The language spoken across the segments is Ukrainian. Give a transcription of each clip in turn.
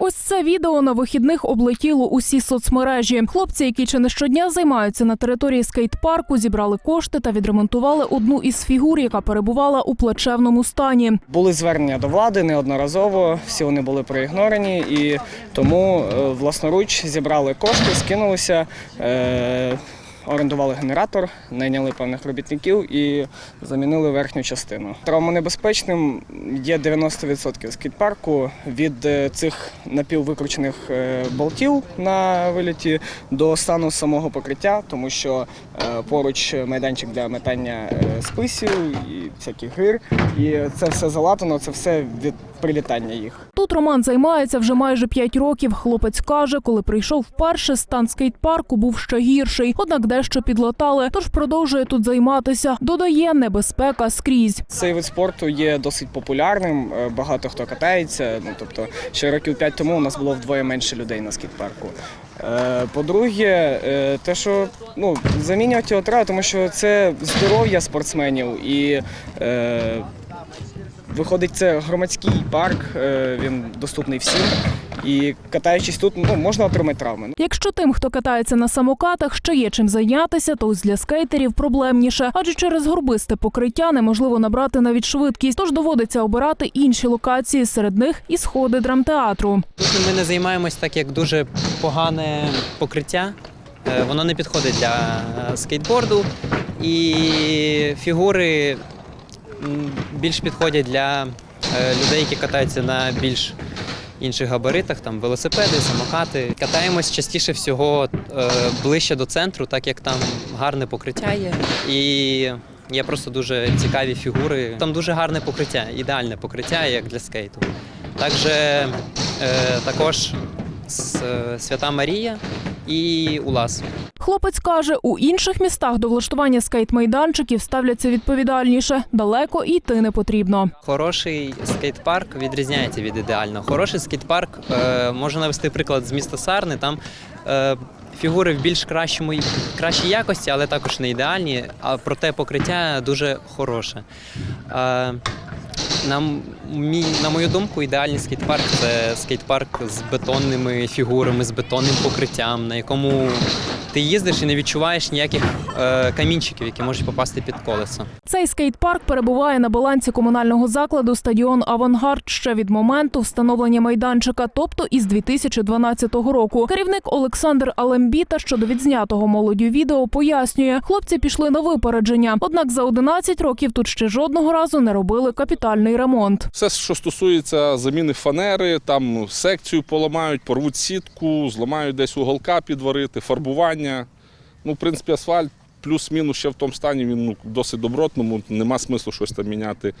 Ось це відео на вихідних облетіло усі соцмережі. Хлопці, які чи не щодня займаються на території скейт-парку, зібрали кошти та відремонтували одну із фігур, яка перебувала у плачевному стані. Були звернення до влади неодноразово, всі вони були проігнорені, і тому е, власноруч зібрали кошти, скинулися, е, орендували генератор, найняли певних робітників і замінили верхню частину. Травмонебезпечним є 90% скейт-парку від е, цих напіввикручених е, болтів на виліті до стану самого покриття, тому що е, поруч майданчик для метання списів і всяких гир. І це все залатано, це все від прилітання їх. Тут Роман займається вже майже 5 років. Хлопець каже, коли прийшов вперше, стан скейт-парку був ще гірший. Однак дещо підлатали, тож продовжує тут займатися. Додає небезпека скрізь. Цей вид спорту є досить популярним. е, Багато хто катається. Ну тобто, ще років 5 тому у нас було вдвоє менше людей на скейт-парку. Е, По-друге, е, те, що ну, замінювати його треба, тому що це здоров'я спортсменів і. Е, Виходить, це громадський парк, е, він доступний всім. І катаючись тут, ну, можна отримати травми. Якщо тим, хто катається на самокатах, ще є чим зайнятися, то ось для скейтерів проблемніше, адже через горбисте покриття неможливо набрати навіть швидкість, тож доводиться обирати інші локації, серед них і сходи драмтеатру. Тут ми не займаємось так, як дуже погане покриття. Е, Воно не підходить для е, скейтборду. І фігури більш підходять для е, людей, які катаються на більш інших габаритах, там велосипеди, самокати. Катаємось частіше всього е, ближче до центру, так як там гарне покриття є. І є просто дуже цікаві фігури. Там дуже гарне покриття, ідеальне покриття, як для скейту. Також, е, також е, Свята Марія і Улас. Хлопець каже, у інших містах до влаштування скейт-майданчиків ставляться відповідальніше. Далеко і йти не потрібно. Хороший скейт-парк відрізняється від ідеального. Хороший скейт-парк е, можу навести приклад з міста Сарни. Там е, фігури в більш кращому кращій якості, але також не ідеальні. А проте покриття дуже хороше. Е, на, м- мій, на мою думку, ідеальний скейт-парк це скейт-парк з бетонними фігурами, з бетонним покриттям, на якому ти їздиш і не відчуваєш ніяких е, камінчиків, які можуть попасти під колесо. Цей скейт-парк перебуває на балансі комунального закладу стадіон Авангард ще від моменту встановлення майданчика, тобто із 2012 року. Керівник Олександр Алембіта щодо відзнятого молоддю відео пояснює, хлопці пішли на випередження. Однак за 11 років тут ще жодного разу не робили капітальний ремонт. Все, що стосується заміни фанери, там секцію поламають, порвуть сітку, зламають десь уголка підварити, фарбування. Ну, в принципі, асфальт плюс-мінус ще в тому стані, він ну, досить добротному, нема смислу щось там міняти.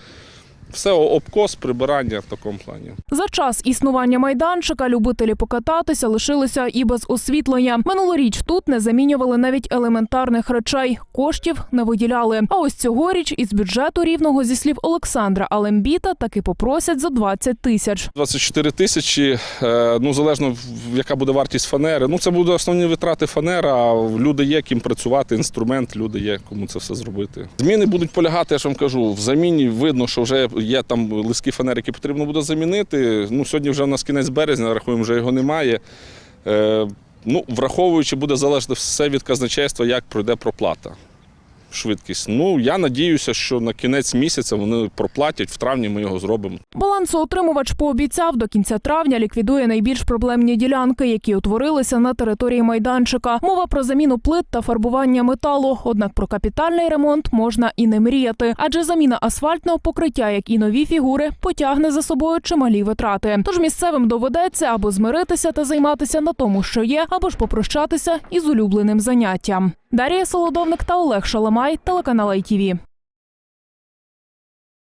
Все обкос, прибирання в такому плані. За час існування майданчика любителі покататися лишилися і без освітлення. Минулоріч тут не замінювали навіть елементарних речей, коштів не виділяли. А ось цьогоріч із бюджету рівного зі слів Олександра Алембіта таки попросять за 20 тисяч. 24 тисячі, е, ну залежно яка буде вартість фанери. Ну це будуть основні витрати фанера. Люди є ким працювати, інструмент, люди є, кому це все зробити. Зміни будуть полягати, я ж вам кажу, в заміні видно, що вже є там листки фанери, які потрібно буде замінити. Ну сьогодні вже у нас кінець березня, рахуємо, вже його немає. Е, ну, враховуючи, буде залежати все від казначейства, як пройде проплата. Швидкість. Ну, я надіюся, що на кінець місяця вони проплатять, в травні ми його зробимо. Балансоутримувач пообіцяв, до кінця травня ліквідує найбільш проблемні ділянки, які утворилися на території майданчика. Мова про заміну плит та фарбування металу. Однак про капітальний ремонт можна і не мріяти, адже заміна асфальтного покриття, як і нові фігури, потягне за собою чималі витрати. Тож місцевим доведеться або змиритися та займатися на тому, що є, або ж попрощатися із улюбленим заняттям. Дарія Солодовник та Олег Шаламай, телеканал ITV.